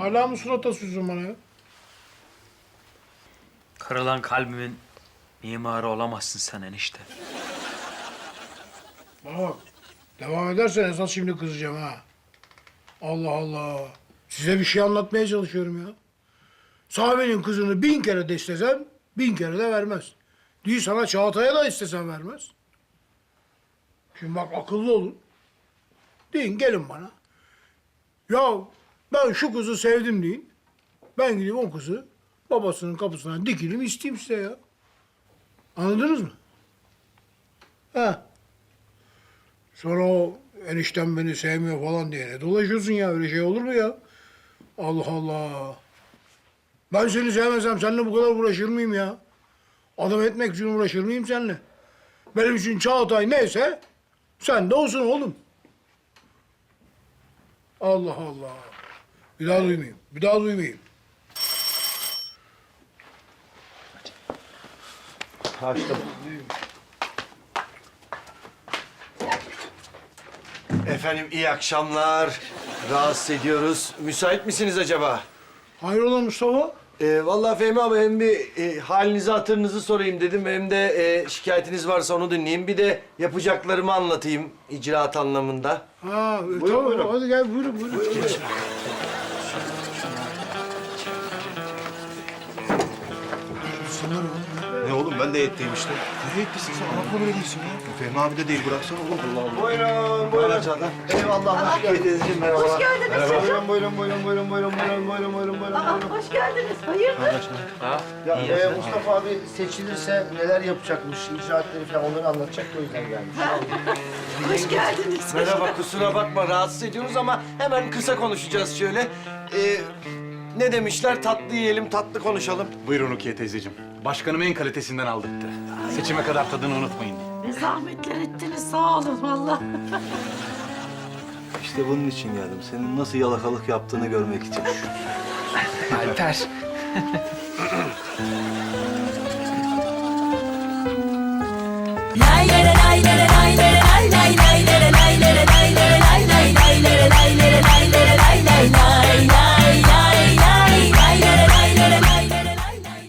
Hala mı surat asıyorsun bana ya? Kırılan kalbimin mimarı olamazsın sen enişte. Bana bak. Devam edersen esas şimdi kızacağım ha. Allah Allah. Size bir şey anlatmaya çalışıyorum ya. Sahibenin kızını bin kere de istesem, bin kere de vermez. Değil sana Çağatay'a da istesem vermez. Şimdi bak akıllı olun. Deyin gelin bana. Ya ben şu kızı sevdim deyin. Ben gideyim o kızı babasının kapısına dikileyim isteyeyim size ya. Anladınız mı? Ha. Sonra o eniştem beni sevmiyor falan diye ne dolaşıyorsun ya öyle şey olur mu ya? Allah Allah. Ben seni sevmesem seninle bu kadar uğraşır mıyım ya? Adam etmek için uğraşır mıyım seninle? Benim için Çağatay neyse sen de olsun oğlum. Allah Allah. Bir daha duymayayım. Bir daha duymayayım. Açtım. Efendim iyi akşamlar. Rahatsız ediyoruz. Müsait misiniz acaba? Hayrola Mustafa? Ee, vallahi Fehmi abi hem bir e, halinizi hatırınızı sorayım dedim hem de e, şikayetiniz varsa onu dinleyeyim. Bir de yapacaklarımı anlatayım icraat anlamında. Ha, e, tamam. Hadi gel buyurun buyurun. O. Ne oğlum ben de etteyim işte. Nereye etlisin sen? Anlatma böyle değilsin ya. Fehmi abi de değil bıraksana oğlum. Allah Allah. Buyurun, buyurun Çağatay. Eyvallah, hoş geldiniz. Merhaba. Hoş geldiniz çocuğum. Buyurun, buyurun, buyurun, buyurun, buyurun, buyurun, buyurun, buyurun. Aa, hoş geldiniz. Hayırdır? Ya e, Mustafa abi seçilirse neler yapacakmış, icraatleri falan onları anlatacak da o yüzden gelmiş. Hoş geldiniz. Merhaba, kusura bakma rahatsız ediyoruz ama hemen kısa konuşacağız şöyle. Ee, ne demişler? Tatlı yiyelim, tatlı konuşalım. Buyurun Rukiye teyzeciğim. Başkanım en kalitesinden aldırttı. Seçime kadar tadını unutmayın. Ne zahmetler ettiniz. Sağ olun valla. İşte bunun için geldim. Senin nasıl yalakalık yaptığını görmek için. Alper.